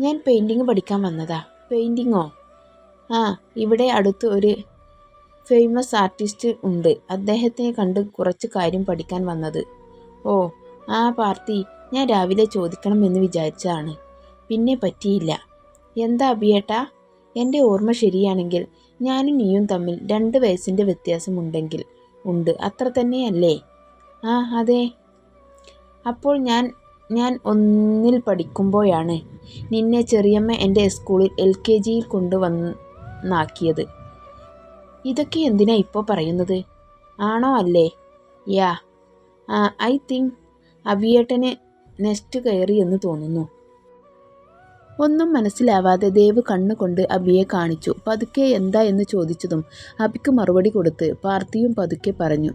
ഞാൻ പെയിന്റിങ് പഠിക്കാൻ വന്നതാ. പെയിന്റിങ്ങോ ആ ഇവിടെ അടുത്ത് ഒരു ഫേമസ് ആർട്ടിസ്റ്റ് ഉണ്ട്. അദ്ദേഹത്തിനെ കണ്ട് കുറച്ച് കാര്യം പഠിക്കാൻ വന്നത്. ഓ ആ പാർട്ടി ഞാൻ രാവിലെ ചോദിക്കണം എന്ന് വിചാരിച്ചതാണ്. പിന്നെ പറ്റിയില്ല. എന്താ അഭിയേട്ടാ? എന്റെ ഓർമ്മ ശരിയാണെങ്കിൽ ഞാനും നീയും തമ്മിൽ രണ്ട് വയസ്സിന്റെ വ്യത്യാസമുണ്ടെങ്കിൽ ഉണ്ട്. അത്ര തന്നെയല്ലേ? ആ അതെ. അപ്പോൾ ഞാൻ ഞാൻ ഒന്നിൽ പഠിക്കുമ്പോഴാണ് നിന്നെ ചെറിയമ്മ എന്റെ സ്കൂളിൽ എൽ കെ ജിയിൽ കൊണ്ടുവന്നാക്കിയത്. ഇതൊക്കെ എന്തിനാ ഇപ്പോൾ പറയുന്നത്? ആണോ അല്ലേ? യാ ഐ തിങ്ക് അവിയേട്ടന് നെസ്റ്റ് കയറി എന്ന് തോന്നുന്നു. ഒന്നും മനസ്സിലാവാതെ ദേവ് കണ്ണുകൊണ്ട് അബിയെ കാണിച്ചു. പതുക്കെ എന്താ എന്ന് ചോദിച്ചതും അബിക്ക് മറുപടി കൊടുത്ത് പാർത്തിയും പതുക്കെ പറഞ്ഞു.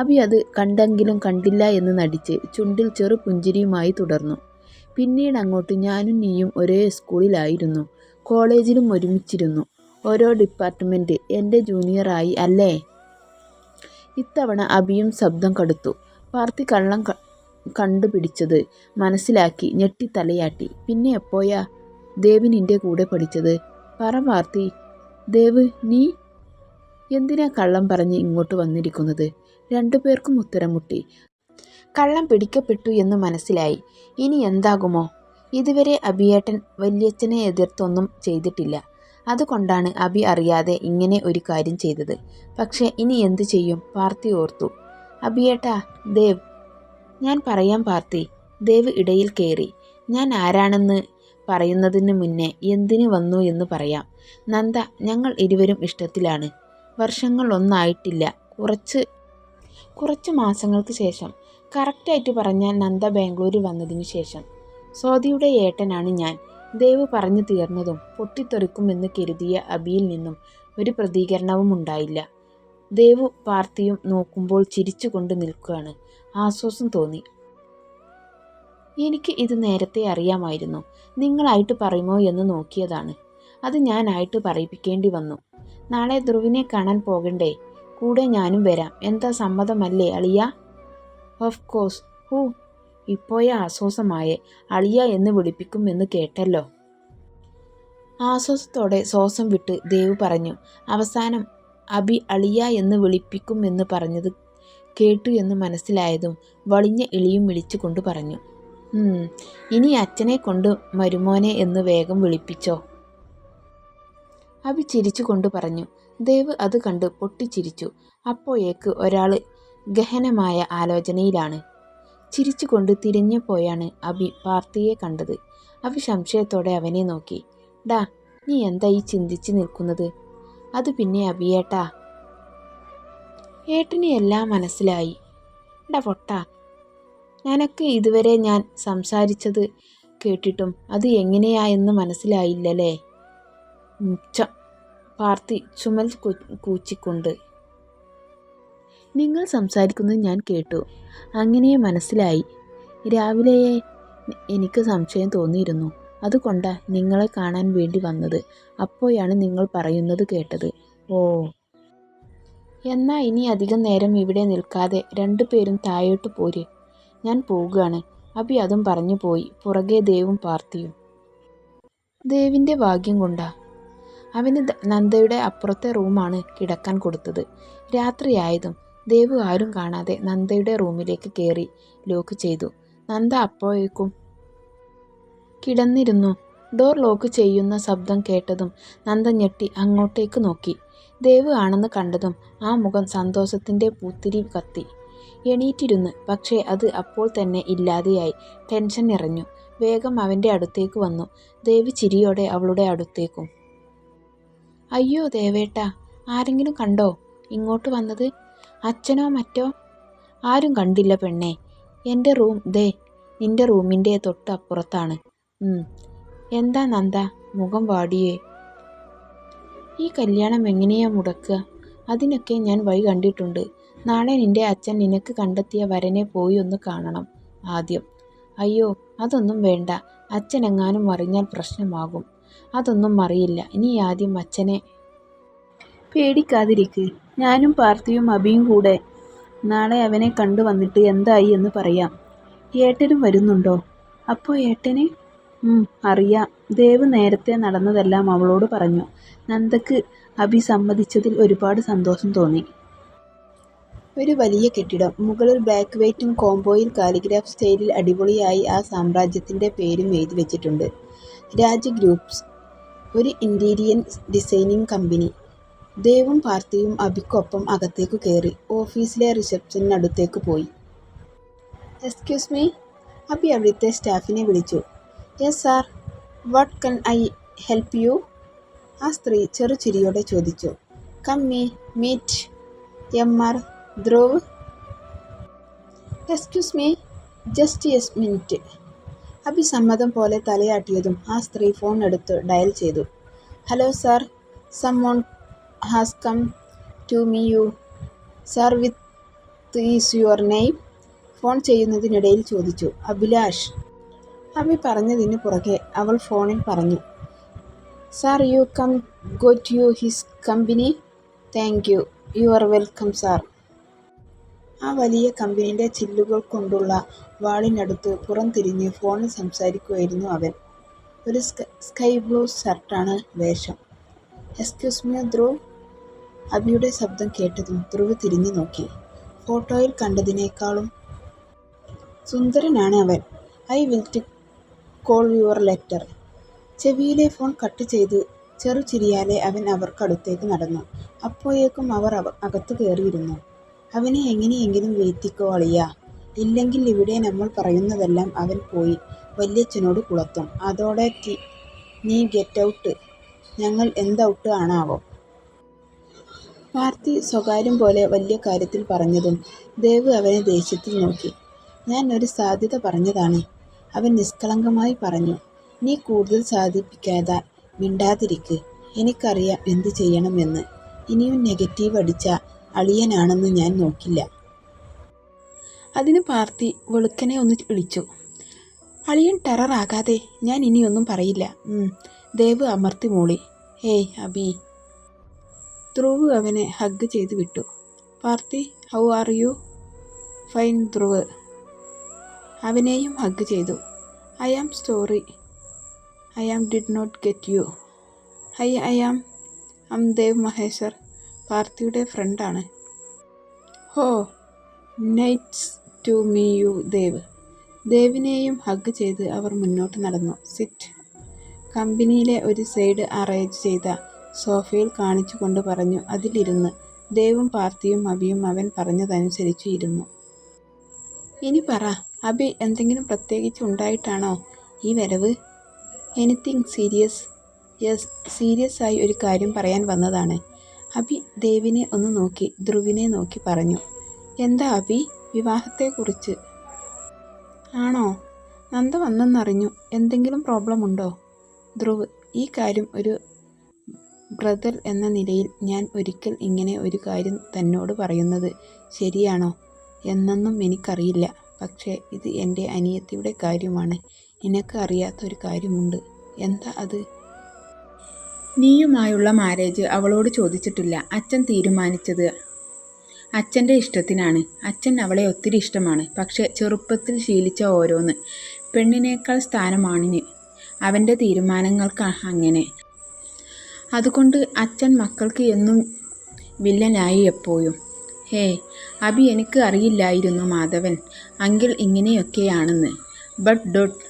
അബി അത് കണ്ടെങ്കിലും കണ്ടില്ല എന്ന് നടിച്ച് ചുണ്ടിൽ ചെറു പുഞ്ചിരിയുമായി തുടർന്നു. പിന്നീട് അങ്ങോട്ട് ഞാനും നീയും ഒരേ സ്കൂളിലായിരുന്നു. കോളേജിലും ഒരുമിച്ചിരുന്നു. ഓരോ ഡിപ്പാർട്ട്മെന്റ് എന്റെ ജൂനിയറായി അല്ലേ? ഇത്തവണ അബിയും ശബ്ദം കടുത്തു. പാർത്തി കള്ളം കണ്ടുപിടിച്ചത് മനസ്സിലാക്കി ഞെട്ടി തലയാട്ടി പിന്നെ എപ്പോയാ ദേവ് നിന്റെ കൂടെ പഠിച്ചത്? പറ പാർത്തി ദേവ് നീ? എന്തിനാ കള്ളം പറഞ്ഞ് ഇങ്ങോട്ട് വന്നിരിക്കുന്നത്? രണ്ടുപേർക്കും ഉത്തരം മുട്ടി. കള്ളം പിടിക്കപ്പെട്ടു എന്ന് മനസ്സിലായി. ഇനി എന്താകുമോ? ഇതുവരെ അബിയേട്ടൻ വല്യച്ഛനെ എതിർത്തൊന്നും ചെയ്തിട്ടില്ല. അതുകൊണ്ടാണ് അബി അറിയാതെ ഇങ്ങനെ ഒരു കാര്യം ചെയ്തത്. പക്ഷേ ഇനി എന്തു ചെയ്യും? പാർത്തി ഓർത്തു. അബിയേട്ടാ ദേവ്. ഞാൻ പറയാം പാർത്തി. ദേവ് ഇടയിൽ കയറി ഞാൻ ആരാണെന്ന് പറയുന്നതിന് മുന്നേ എന്തിനു വന്നു എന്ന് പറയാം. നന്ദ ഞങ്ങൾ ഇരുവരും ഇഷ്ടത്തിലാണ്. വർഷങ്ങൾ ഒന്നായിട്ടില്ല കുറച്ച് കുറച്ച് മാസങ്ങൾക്ക് ശേഷം കറക്റ്റായിട്ട് പറഞ്ഞാൽ നന്ദ ബാംഗ്ലൂരിൽ വന്നതിന് ശേഷം സ്വാതിയുടെ ഏട്ടനാണ് ഞാൻ. ദേവ് പറഞ്ഞു തീർന്നതും പൊട്ടിത്തെറിക്കുമെന്ന് കരുതിയ അബിയിൽ നിന്നും ഒരു പ്രതികരണവും ഉണ്ടായില്ല. ദേവു പാർത്തിയും നോക്കുമ്പോൾ ചിരിച്ചുകൊണ്ട് നിൽക്കുകയാണ്. ആശ്വാസം തോന്നി. എനിക്ക് ഇത് നേരത്തെ അറിയാമായിരുന്നു. നിങ്ങളായിട്ട് പറയുമോ എന്ന് നോക്കിയതാണ്. അത് ഞാനായിട്ട് പറയിപ്പിക്കേണ്ടി വന്നു. നാളെ ധ്രുവിനെ കാണാൻ പോകണ്ടേ? കൂടെ ഞാനും വരാം. എന്താ സമ്മതമല്ലേ അളിയ? ഓഫ് കോഴ്സ് ഹൂ ഇപ്പോയെ ആശ്വാസമായ. അളിയ എന്ന് വിളിപ്പിക്കുമെന്ന് കേട്ടല്ലോ. ആശ്വാസത്തോടെ ശ്വാസം വിട്ട് ദേവ് പറഞ്ഞു അവസാനം അബി അളിയ എന്ന് വിളിപ്പിക്കുമെന്ന് പറഞ്ഞത് കേട്ടു എന്ന് മനസ്സിലായതും വളിഞ്ഞ ഇളിയും വിളിച്ചുകൊണ്ട് പറഞ്ഞു ഇനി അച്ഛനെ കൊണ്ട് മരുമോനെ എന്ന് വേഗം വിളിപ്പിച്ചോ? അബി ചിരിച്ചുകൊണ്ട് പറഞ്ഞു ദേവ് അത് കണ്ട് പൊട്ടിച്ചിരിച്ചു. അപ്പോഴേക്ക് ഒരാൾ ഗഹനമായ ആലോചനയിലാണ്. ചിരിച്ചുകൊണ്ട് തിരിഞ്ഞപ്പോയാണ് അബി പാർത്തിയെ കണ്ടത്. അബി സംശയത്തോടെ അവനെ നോക്കി. ഡാ നീ എന്താ ഈ ചിന്തിച്ച് നിൽക്കുന്നത്? അത് പിന്നെ അബിയേട്ടാ ഏട്ടന് എല്ലാം മനസ്സിലായി. ഡാ പൊട്ടാ ഞാനൊക്കെ ഇതുവരെ ഞാൻ സംസാരിച്ചത് കേട്ടിട്ടും അത് എങ്ങനെയായെന്ന് മനസ്സിലായില്ലല്ലേ? ച പാർത്തി ചുമൽ കൂച്ചിക്കൊണ്ട്. നിങ്ങൾ സംസാരിക്കുന്നത് ഞാൻ കേട്ടു. അങ്ങനെ മനസ്സിലായി. രാവിലെയെ എനിക്ക് സംശയം തോന്നിയിരുന്നു. അതുകൊണ്ടാണ് നിങ്ങളെ കാണാൻ വേണ്ടി വന്നത്. അപ്പോഴാണ് നിങ്ങൾ പറയുന്നത് കേട്ടത്. ഓ. എന്നാ ഇനി അധികം നേരം ഇവിടെ നിൽക്കാതെ രണ്ടുപേരും താഴോട്ട് പോര്. ഞാൻ പോവുകയാണ്. അബി അതും പറഞ്ഞു പോയി. പുറകെ ദേവും പാർത്തിയും. ദേവിന്റെ ഭാഗ്യം കൊണ്ടാ. അവന് നന്ദയുടെ അപ്പുറത്തെ റൂമാണ് കിടക്കാൻ കൊടുത്തത്. രാത്രിയായതും ദേവു ആരും കാണാതെ നന്ദയുടെ റൂമിലേക്ക് കയറി ലോക്ക് ചെയ്തു. നന്ദ അപ്പോഴേക്കും കിടന്നിരുന്നു. ഡോർ ലോക്ക് ചെയ്യുന്ന ശബ്ദം കേട്ടതും നന്ദ ഞെട്ടി അങ്ങോട്ടേക്ക് നോക്കി. ദേവ് ആണെന്ന് കണ്ടതും ആ മുഖം സന്തോഷത്തിന്റെ പൂത്തിരി കത്തി. എണീറ്റിരുന്ന് പക്ഷേ അത് അപ്പോൾ തന്നെ ഇല്ലാതെയായി. ടെൻഷൻ നിറഞ്ഞു. വേഗം അവന്റെ അടുത്തേക്ക് വന്നു. ദേവി ചിരിയോടെ അവളുടെ അടുത്തേക്കും. അയ്യോ ദേവേട്ട ആരെങ്കിലും കണ്ടോ? ഇങ്ങോട്ട് വന്നത് അച്ഛനോ മറ്റോ? ആരും കണ്ടില്ല പെണ്ണേ. എന്റെ റൂം ദേ നിന്റെ റൂമിന്റെ തൊട്ട് അപ്പുറത്താണ് എന്താ നന്ദ മുഖം വാടിയേ? ഈ കല്യാണം എങ്ങനെയാ മുടക്കുക? അതിനൊക്കെ ഞാൻ വഴി കണ്ടിട്ടുണ്ട്. നാളെ നിന്റെ അച്ഛൻ നിനക്ക് കണ്ടെത്തിയ വരനെ പോയി ഒന്ന് കാണണം ആദ്യം. അയ്യോ അതൊന്നും വേണ്ട. അച്ഛനെങ്ങാനും അറിഞ്ഞാൽ പ്രശ്നമാകും. അതൊന്നും അറിയില്ല ഇനി ആദ്യം അച്ഛനെ പേടിക്കാതിരിക്ക് ഞാനും പാർത്ഥിയും അബിയും കൂടെ നാളെ അവനെ കണ്ടു വന്നിട്ട് എന്തായി എന്ന് പറയാം ഏട്ടനും വരുന്നുണ്ടോ അപ്പോൾ ഏട്ടനെ അറിയാം. ദേവ് നേരത്തെ നടന്നതെല്ലാം അവളോട് പറഞ്ഞു. നന്ദക്ക് അഭി സമ്മതിച്ചതിൽ ഒരുപാട് സന്തോഷം തോന്നി. ഒരു വലിയ കെട്ടിടം. മുകളിൽ ബ്ലാക്ക് വൈറ്റും കോംബോയിൽ കാലിഗ്രാഫ് സ്റ്റൈലിൽ അടിപൊളിയായി ആ സാമ്രാജ്യത്തിന്റെ പേരും എഴുതി വെച്ചിട്ടുണ്ട്. രാജ് ഗ്രൂപ്പ്സ്. ഒരു ഇന്റീരിയൻ ഡിസൈനിങ് കമ്പനി. ദേവും പാർത്ഥിയും അബിക്കൊപ്പം അകത്തേക്ക് കയറി. ഓഫീസിലെ റിസപ്ഷനടുത്തേക്ക് പോയി. Excuse me. അബി അവിടുത്തെ സ്റ്റാഫിനെ വിളിച്ചു. Yes sir. What can I help you? ആ സ്ത്രീ ചെറുചിരിയോടെ ചോദിച്ചു. Come me meet M. R. Dhruv. Excuse me. Just a minute. Abhi സമ്മതം പോലെ തലയാട്ടിയതും ആ സ്ത്രീ ഫോൺ എടുത്ത് ഡയൽ ചെയ്തു. Hello sir. Someone has come to me you. Sir with is your name? Phone ചെയ്യുന്നതിനിടയിൽ ചോദിച്ചു. അഭിലാഷ്. അഭി പറഞ്ഞതിന് പുറകെ അവൾ ഫോണിൽ പറഞ്ഞു. Sir you come go to you his company? Thank you. You are welcome sir. ആ വലിയ കമ്പനിയുടെ ചില്ലുകൾ കൊണ്ടുള്ള വാളിനടുത്ത് പുറംതിരിഞ്ഞ് ഫോണിൽ സംസാരിക്കുമായിരുന്നു അവൻ. ഒരു സ്കൈ ബ്ലൂ ഷർട്ടാണ് വേഷം. Excuse me Dhruv. അഭിയുടെ ശബ്ദം കേട്ടതും ധ്രുവ് തിരിഞ്ഞു നോക്കി. ഫോട്ടോയിൽ കണ്ടതിനേക്കാളും സുന്ദരനാണ് അവൻ. I will to call your letter. ചെവിയിലെ phone cut ചെയ്ത് ചെറുചിരിയാലെ അവൻ അവർക്കടുത്തേക്ക് നടന്നു. അപ്പോഴേക്കും അവർ അകത്തു കയറിയിരുന്നു. അവനെ എങ്ങനെയെങ്കിലും വീഴ്ത്തിക്കോ അളിയാ. ഇല്ലെങ്കിൽ ഇവിടെ നമ്മൾ പറയുന്നതെല്ലാം അവൻ പോയി വല്യച്ഛനോട് കുളത്തും. അതോടെ നീ ഗെറ്റ് ഔട്ട്. ഞങ്ങൾ എന്ത് ഔട്ട് ആണാവോ? പാർത്തി സ്വകാര്യം പോലെ വലിയ കാര്യത്തിൽ പറഞ്ഞതും ദേവ് അവനെ ദേഷ്യത്തിൽ നോക്കി. ഞാൻ ഒരു സാധ്യത പറഞ്ഞതാണ്. അവൻ നിഷ്കളങ്കമായി പറഞ്ഞു. നീ കൂടുതൽ സാധിപ്പിക്കാതെ മിണ്ടാതിരിക്ക്. എനിക്കറിയാം എന്ത് ചെയ്യണമെന്ന്. ഇനിയും നെഗറ്റീവ് അടിച്ച അളിയനാണെന്ന് ഞാൻ നോക്കില്ല. അതിന് പാർത്തി വെളുക്കനെ ഒന്ന് വിളിച്ചു. അളിയൻ ടെറർ ആകാതെ ഞാൻ ഇനിയൊന്നും പറയില്ല. ദേവ് അമർത്തി മോളി ഹേയ് അബി ധ്രുവ് അവനെ ഹഗ് ചെയ്ത് വിട്ടു. Parthi how are you? Fine Dhruv അവനെയും ഹഗ് ചെയ്തു. I am sorry I am did not get you. Hi I am am Dev Maheshwar. പാർത്ഥിയുടെ ഫ്രണ്ടാണ്. ഹോ nice to me you Dev. ദേവിനെയും hug ചെയ്ത് അവർ മുന്നോട്ട് നടന്നു. സിറ്റ്. കമ്പനിയിലെ ഒരു സൈഡ് അറേഞ്ച് ചെയ്ത സോഫയിൽ കാണിച്ചുകൊണ്ട് പറഞ്ഞു. അതിലിരുന്ന് ദേവും പാർത്ഥിയും അബിയും അവൻ പറഞ്ഞതനുസരിച്ച് ഇരുന്നു. ഇനി പറ അബി എന്തെങ്കിലും പ്രത്യേകിച്ച് ഉണ്ടായിട്ടാണോ ഈ വരവ്? Anything serious? യെസ് സീരിയസ് ആയി ഒരു കാര്യം പറയാൻ വന്നതാണ്. അഭി ദേവിനെ ഒന്ന് നോക്കി ധ്രുവിനെ നോക്കി പറഞ്ഞു. എന്താ അഭി? വിവാഹത്തെക്കുറിച്ച്. ആണോ? നന്ദ വന്നെന്നറിഞ്ഞു. എന്തെങ്കിലും പ്രോബ്ലം ഉണ്ടോ? ധ്രുവ് ഈ കാര്യം ഒരു ബ്രദർ എന്ന നിലയിൽ ഞാൻ ഒരിക്കൽ ഇങ്ങനെ ഒരു കാര്യം തന്നോട് പറയുന്നത് ശരിയാണോ എന്നൊന്നും എനിക്കറിയില്ല. പക്ഷേ ഇത് എന്റെ അനിയത്തിയുടെ കാര്യമാണ്. നിനക്ക് അറിയാത്ത ഒരു കാര്യമുണ്ട്. എന്താ അത്? നീയുമായുള്ള മാരേജ് അവളോട് ചോദിച്ചിട്ടില്ല. അച്ഛൻ തീരുമാനിച്ചത് അച്ഛന്റെ ഇഷ്ടത്തിനാണ്. അച്ഛൻ അവളെ ഒത്തിരി ഇഷ്ടമാണ്. പക്ഷേ ചെറുപ്പത്തിൽ ശീലിച്ച ഓരോന്ന്. പെണ്ണിനേക്കാൾ സ്ഥാനമാണിന്. അവന്റെ തീരുമാനങ്ങൾക്ക് അങ്ങനെ. അതുകൊണ്ട് അച്ഛൻ മക്കൾക്ക് എന്നും വില്ലനായി എപ്പോഴും. ഹേ അഭി എനിക്ക് അറിയില്ലായിരുന്നു മാധവൻ അങ്കിൾ ഇങ്ങനെയൊക്കെയാണെന്ന്. ബട്ട് ഡോട്ട്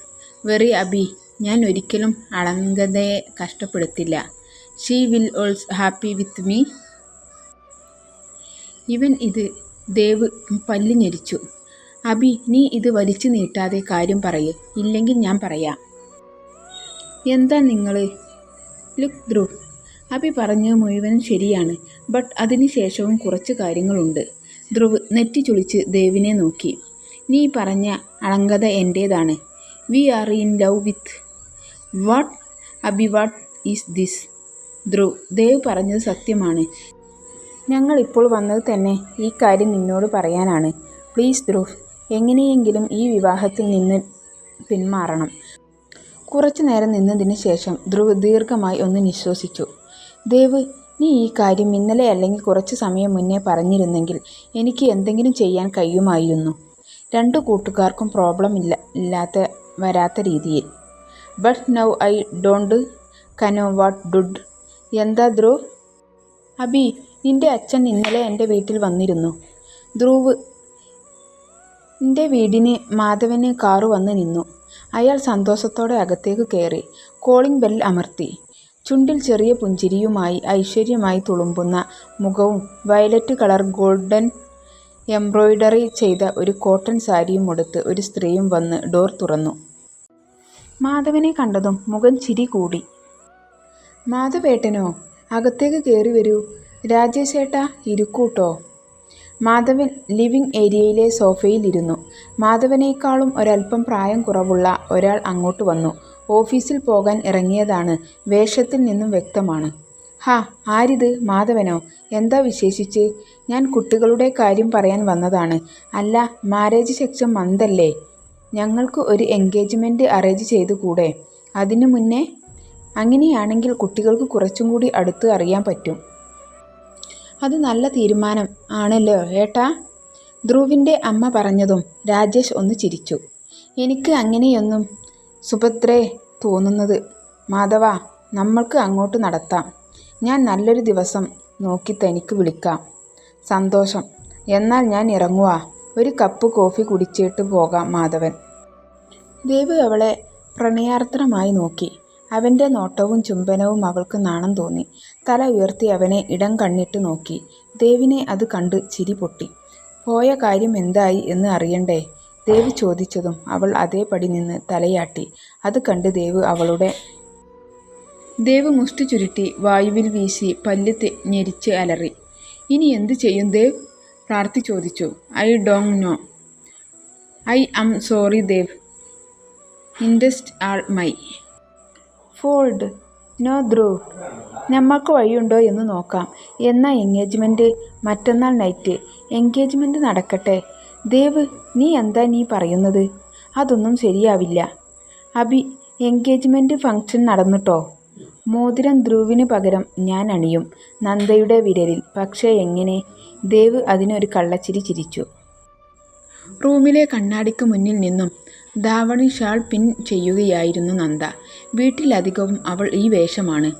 വെറി അഭി ഞാൻ ഒരിക്കലും അളങ്കതയെ കഷ്ടപ്പെടുത്തില്ല. She will also happy with me. ഇവൻ ഇത് ദേവ് പല്ല് ഞെരിച്ചു. അബി നീ ഇത് വലിച്ചു നീട്ടാതെ കാര്യം പറയേ ഇല്ലെങ്കിൽ ഞാൻ പറയാം. എന്താ നിങ്ങൾ ലുക്ക് ധ്രുവ്. അബി പറഞ്ഞു മുഴുവനും ശരിയാണ്. ബട്ട് അതിന് ശേഷവും കുറച്ച് കാര്യങ്ങളുണ്ട്. ധ്രുവ് നെറ്റി ചുളിച്ച് ദേവിനെ നോക്കി. നീ പറഞ്ഞ അളങ്കത എന്റേതാണ് we are in love with. What Abhi what is this? Dhruv Dev പറഞ്ഞത് സത്യമാണ്. ഞങ്ങൾ ഇപ്പോൾ വന്നത് തന്നെ ഈ കാര്യം നിന്നോട് പറയാനാണ്. പ്ലീസ് ധ്രുവ് എങ്ങനെയെങ്കിലും ഈ വിവാഹത്തിൽ നിന്ന് പിന്മാറണം. കുറച്ചു നേരം നിന്നതിന് ശേഷം ധ്രുവ് ദീർഘമായി ഒന്ന് നിശ്വസിച്ചു. ദേവ് നീ ഈ കാര്യം ഇന്നലെ അല്ലെങ്കിൽ കുറച്ച് സമയം മുന്നേ പറഞ്ഞിരുന്നെങ്കിൽ എനിക്ക് എന്തെങ്കിലും ചെയ്യാൻ കഴിയുമായിരുന്നു. രണ്ടു കൂട്ടുകാർക്കും പ്രോബ്ലം ഇല്ല ഇല്ലാത്ത വരാത്ത രീതിയിൽ. But now I don't know what dude എന്താ ധ്രുവ്? അബി നിന്റെ അച്ഛൻ ഇന്നലെ എന്റെ വീട്ടിൽ വന്നിരുന്നു. ധ്രുവ് എന്റെ വീടിന് മാധവന് കാറ് വന്ന് നിന്നു. അയാൾ സന്തോഷത്തോടെ അകത്തേക്ക് കയറി. കോളിംഗ് ബെൽ അമർത്തി. ചുണ്ടിൽ ചെറിയ പുഞ്ചിരിയുമായി ഐശ്വര്യമായി തുളുമ്പുന്ന മുഖവും വയലറ്റ് കളർ ഗോൾഡൻ എംബ്രോയിഡറി ചെയ്ത ഒരു കോട്ടൺ സാരിയും ഉടുത്ത് ഒരു സ്ത്രീയും വന്ന് ഡോർ തുറന്നു. മാധവനെ കണ്ടതും മുഖം ചിരി കൂടി. മാധവേട്ടനോ അകത്തേക്ക് കയറി വരൂ. രാജേഷേട്ടാ ഇരിക്കൂട്ടോ. മാധവൻ ലിവിംഗ് ഏരിയയിലെ സോഫയിലിരുന്നു മാധവനേക്കാളും ഒരല്പം പ്രായം കുറവുള്ള ഒരാൾ അങ്ങോട്ട് വന്നു. ഓഫീസിൽ പോകാൻ ഇറങ്ങിയതാണ്. വേഷത്തിൽ നിന്നും വ്യക്തമാണ്. ഹാ ആരിത്? മാധവനോ? എന്താ വിശേഷിച്ച്? ഞാൻ കുട്ടികളുടെ കാര്യം പറയാൻ വന്നതാണ്. അല്ല മാരേജ് സെക്ഷൻ മന്തല്ലേ ഞങ്ങൾക്ക് ഒരു എൻഗേജ്മെന്റ് അറേഞ്ച് ചെയ്തു കൂടെ അതിനു മുന്നേ അങ്ങനെയാണെങ്കിൽ കുട്ടികൾക്ക് കുറച്ചും കൂടി അടുത്ത് അറിയാൻ പറ്റും. അത് നല്ല തീരുമാനം ആണല്ലോ ഏട്ടാ? ധ്രുവിന്റെ അമ്മ പറഞ്ഞതും രാജേഷ് ഒന്ന് ചിരിച്ചു. എനിക്ക് അങ്ങനെയൊന്നും സുഭദ്രേ തോന്നുന്നത്. മാധവ നമ്മൾക്ക് അങ്ങോട്ട് നടത്താം. ഞാൻ നല്ലൊരു ദിവസം നോക്കി തനിക്ക് വിളിക്കാം. സന്തോഷം. എന്നാൽ ഞാൻ ഇറങ്ങുവാ. ഒരു കപ്പ് കോഫി കുടിച്ചിട്ട് പോകാം മാധവൻ. ദേവ് അവളെ പ്രണയാർദ്രമായി നോക്കി. അവന്റെ നോട്ടവും ചുംബനവും അവൾക്ക് നാണം തോന്നി. തല ഉയർത്തി അവനെ ഇടം കണ്ണിട്ട് നോക്കി. ദേവിനെ അത് കണ്ട് ചിരി പൊട്ടി. പോയ കാര്യം എന്തായി എന്ന് അറിയണ്ടേ? ദേവ് ചോദിച്ചതും അവൾ അതേപടി നിന്ന് തലയാട്ടി. അത് കണ്ട് ദേവ് അവളുടെ ദേവ് മുഷ്ടി ചുരുട്ടി വായുവിൽ വീശി പല്ല് ഞെരിച്ച് അലറി. ഇനി എന്തു ചെയ്യും ദേവ്? പ്രാർത്ഥി ചോദിച്ചു. I don't know. I am sorry Dev. It's all my fault. No Dhruv. നമ്മൾക്ക് വഴിയുണ്ടോ എന്ന് നോക്കാം. എന്ന എൻഗേജ്മെന്റ് മറ്റന്നാൾ നൈറ്റ്. എൻഗേജ്മെന്റ് നടക്കട്ടെ. ദേവ് നീ എന്താ നീ പറയുന്നത്? അതൊന്നും ശരിയാവില്ല. അബി എൻഗേജ്മെന്റ് ഫംഗ്ഷൻ നടന്നിട്ടോ? മോതിരം ധ്രുവിന് പകരം ഞാൻ അണിയും. നന്ദയുടെ വിരലിൽ. പക്ഷേ എങ്ങനെ? ദേവ് അതിനൊരു കള്ളച്ചിരി ചിരിച്ചു. റൂമിലെ കണ്ണാടിക്ക് മുന്നിൽ നിന്നും ധാവണി ഷാൾ പിൻ ചെയ്യുകയായിരുന്നു നന്ദ. വീട്ടിലധികവും അവൾ ഈ വേഷമാണ്.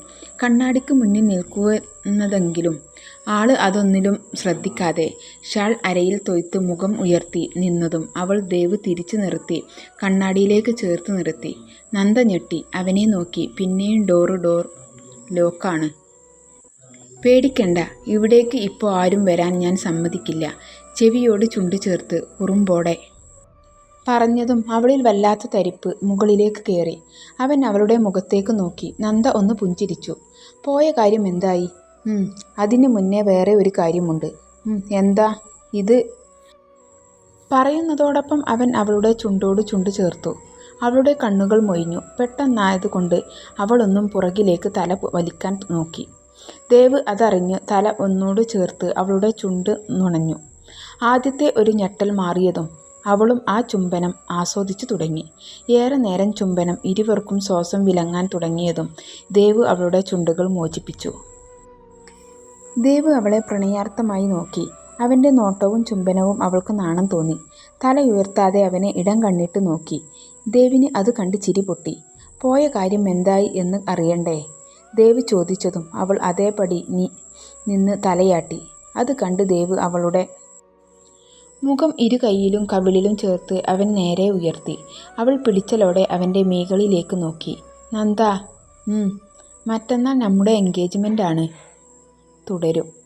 കണ്ണാടിക്ക് മുന്നിൽ നിൽക്കുന്നതെങ്കിലും ആൾ അതൊന്നിലും ശ്രദ്ധിക്കാതെ ഷാൾ അരയിൽ തൊയ്ത്ത് മുഖം ഉയർത്തി നിന്നതും അവൾ ദേവ് തിരിച്ചു നിർത്തി കണ്ണാടിയിലേക്ക് ചേർത്ത് നിർത്തി. നന്ദ ഞെട്ടി അവനെ നോക്കി. പിന്നെയും ഡോർ ഡോർ ലോക്കാണ്. പേടിക്കണ്ട ഇവിടേക്ക് ഇപ്പോൾ ആരും വരാൻ ഞാൻ സമ്മതിക്കില്ല. ചെവിയോട് ചുണ്ടു ചേർത്ത് കുറുമ്പോടെ പറഞ്ഞതും അവളിൽ വല്ലാത്ത തരിപ്പ് മുകളിലേക്ക് കയറി അവൻ അവളുടെ മുഖത്തേക്ക് നോക്കി. നന്ദ ഒന്ന് പുഞ്ചിരിച്ചു. പോയ കാര്യം എന്തായി? അതിന് മുന്നേ വേറെ ഒരു കാര്യമുണ്ട്. എന്താ ഇത്? പറയുന്നതോടൊപ്പം അവൻ അവളുടെ ചുണ്ടോട് ചുണ്ട് ചേർത്തു. അവളുടെ കണ്ണുകൾ മൊയിഞ്ഞു പെട്ടെന്നായതുകൊണ്ട് അവളൊന്നും പുറകിലേക്ക് തല വലിക്കാൻ നോക്കി. ദേവ് അതറിഞ്ഞ് തല ഒന്നോട് ചേർത്ത് അവളുടെ ചുണ്ട് നുണഞ്ഞു. ആദ്യത്തെ ഒരു ഞെട്ടൽ മാറിയതും അവളും ആ ചുംബനം ആസ്വദിച്ചു തുടങ്ങി. ഏറെ നേരം ചുംബനം ഇരുവർക്കും ശ്വാസം വിലങ്ങാൻ തുടങ്ങിയതും ദേവ് അവളുടെ ചുണ്ടുകൾ മോചിപ്പിച്ചു. ദേവ് അവളെ പ്രണയാർത്ഥമായി നോക്കി. അവന്റെ നോട്ടവും ചുംബനവും അവൾക്ക് നാണം തോന്നി. തല ഉയർത്താതെ അവനെ ഇടം കണ്ണിട്ട് നോക്കി. ദേവിന് അത് കണ്ട് ചിരി പൊട്ടി. പോയ കാര്യം എന്തായി എന്ന് അറിയണ്ടേ? ദേവ് ചോദിച്ചതും അവൾ അതേപടി നീ നിന്ന് തലയാട്ടി. അത് കണ്ട് ദേവ് അവളുടെ മുഖം ഇരു കൈയിലും കവിളിലും ചേർത്ത് അവൻ നേരെ ഉയർത്തി. അവൾ പിടിച്ചലോടെ അവന്റെ മീകളിലേക്ക് നോക്കി. നന്ദ മറ്റെന്നാൽ നമ്മുടെ എൻഗേജ്മെന്റ് ആണ്. തുടരും.